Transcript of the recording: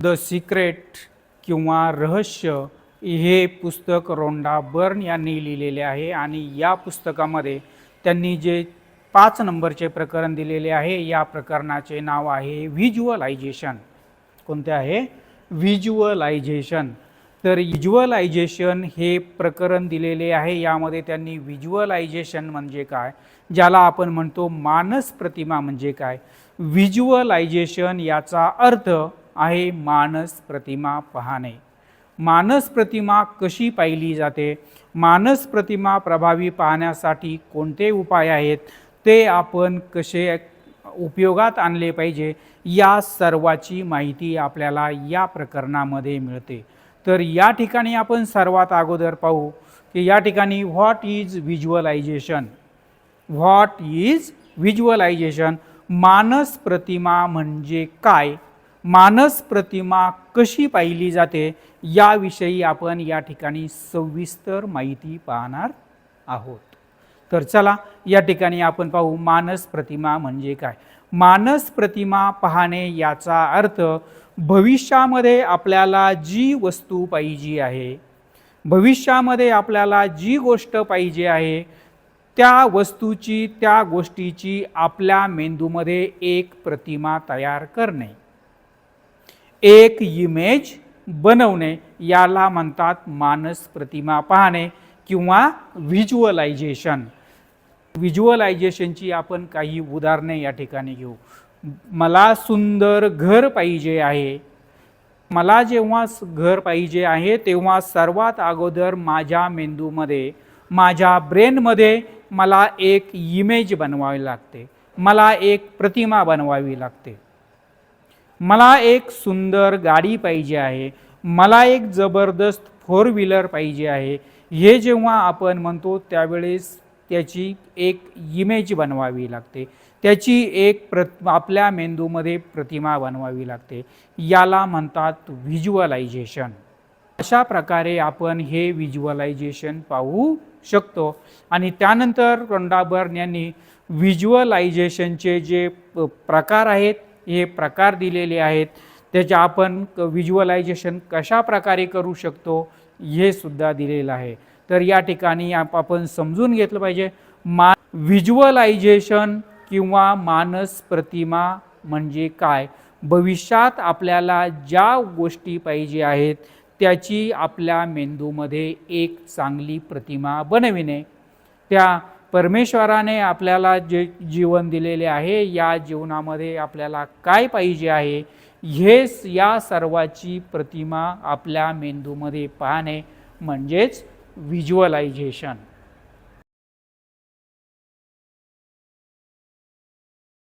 The secret किंवा रहस्य हे पुस्तक रोंडा बर्न यांनी लिहिलेले आहे आणि या पुस्तकामध्ये त्यांनी जे पाच नंबरचे प्रकरण दिलेले आहे या प्रकरणाचे नाव आहे व्हिज्युअलायझेशन. कोणते आहे? व्हिज्युअलायझेशन. तर व्हिज्युअलायझेशन हे प्रकरण दिलेले आहे यामध्ये त्यांनी व्हिज्युअलायझेशन म्हणजे काय ज्याला आपण म्हणतो मानस प्रतिमा म्हणजे काय. व्हिज्युअलायझेशन याचा अर्थ आहे मानस प्रतिमा पाहणे. मानस प्रतिमा कशी पाहिली जाते? मानस प्रतिमा प्रभावी पाहण्यासाठी कोणते उपाय आहेत? ते आपण कसे उपयोगात आणले पाहिजे? या सर्वाची माहिती आपल्याला या प्रकरणामध्ये मिळते. तर या ठिकाणी आपण सर्वात अगोदर पाहू की या ठिकाणी what is visualization what is visualization मानस प्रतिमा म्हणजे काय? मानस प्रतिमा कशी पाहिली जाते याविषयी आपण या ठिकाणी सविस्तर माहिती पाहणार आहोत. तर चला या ठिकाणी आपण पाहू मानस प्रतिमा म्हणजे काय? मानस प्रतिमा पाहणे याचा अर्थ भविष्यामध्ये आपल्याला जी वस्तू पाहिजे आहे भविष्यामध्ये आपल्याला जी गोष्ट पाहिजे आहे त्या वस्तूची त्या गोष्टीची आपल्या मेंदूमध्ये एक प्रतिमा तयार करणे. एक इमेज बनवणे याला म्हणतात मानस प्रतिमा पाहणे किंवा व्हिज्युअलायझेशन व्हिज्युअलायझेशनची आपण काही उदाहरणे या ठिकाणी घेऊ. मला सुंदर घर पाहिजे आहे. मला जेव्हा स- घर पाहिजे आहे तेव्हा सर्वात अगोदर माझ्या मेंदूमध्ये माझ्या ब्रेनमध्ये मला एक इमेज बनवावी लागते. मला एक प्रतिमा बनवावी लागते. मला एक सुंदर गाडी पाहिजे आहे. मला एक जबरदस्त फोर व्हीलर पाहिजे आहे. हे जेव्हा आपण म्हणतो त्यावेळेस त्याची एक इमेज बनवावी लागते. त्याची एक प्र आपल्या मेंदूमध्ये प्रतिमा बनवावी लागते. याला म्हणतात व्हिज्युअलायझेशन अशा प्रकारे आपण हे व्हिज्युअलायझेशन पाहू शकतो. आणि त्यानंतर रोंडाबर्न यांनी व्हिज्युअलायझेशनचे जे प- प्रकार आहेत हे प्रकार दिलेले आहेत त्याचे आपण व्हिज्युअलायझेशन कशा प्रकारे करू शकतो हे सुद्धा दिलेलं आहे. तर या ठिकाणी आप- आपण समजून घेतलं पाहिजे मा व्हिज्युअलायझेशन किंवा मानस प्रतिमा म्हणजे काय? भविष्यात आपल्याला ज्या गोष्टी पाहिजे आहेत त्याची आपल्या मेंदूमध्ये एक चांगली प्रतिमा बनविणे. त्या परमेश्वराने आपल्याला जे जीवन दिलेले आहे या जीवनामध्ये आपल्याला काय पाहिजे आहे हे स- या सर्वाची प्रतिमा आपल्या मेंदूमध्ये पाहणे म्हणजेच व्हिज्युअलायझेशन